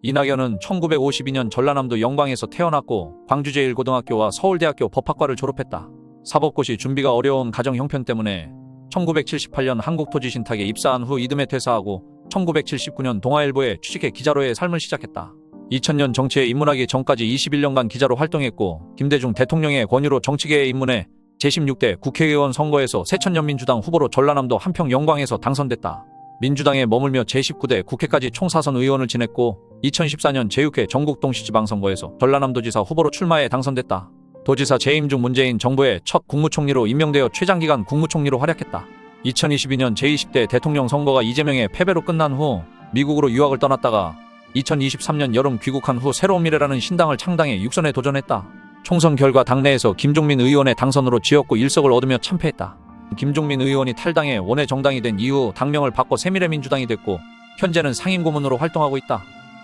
이낙연은 1952년 전라남도 영광에서 태어났고 광주제일고등학교와 서울대학교 법학과를 졸업했다. 사법고시 준비가 어려운 가정 형편 때문에 1978년 한국토지신탁에 입사한 후 이듬해 퇴사하고 1979년 동아일보에 취직해 기자로의 삶을 시작했다. 2000년 정치에 입문하기 전까지 21년간 기자로 활동했고 김대중 대통령의 권유로 정치계에 입문해 제16대 국회의원 선거에서 새천년민주당 후보로 전라남도 한평 영광에서 당선됐다. 민주당에 머물며 제19대 국회까지 총 사선 의원을 지냈고 2014년 제6회 전국동시 지방선거에서 전라남도지사 후보로 출마해 당선됐다. 도지사 재임 중 문재인 정부의 첫 국무총리로 임명되어 최장기간 국무총리로 활약했다. 2022년 제20대 대통령 선거가 이재명의 패배로 끝난 후 미국으로 유학을 떠났다가 2023년 여름 귀국한 후 새로운 미래라는 신당을 창당해 육선에 도전했다. 총선 결과 당내에서 김종민 의원의 당선으로 지었고 일석을 얻으며 참패했다. 김종민 의원이 탈당해 원외 정당이 된 이후 당명을 바꿔 새미래민주당이 됐고 현재는 상임고문으로 활동하고 있다.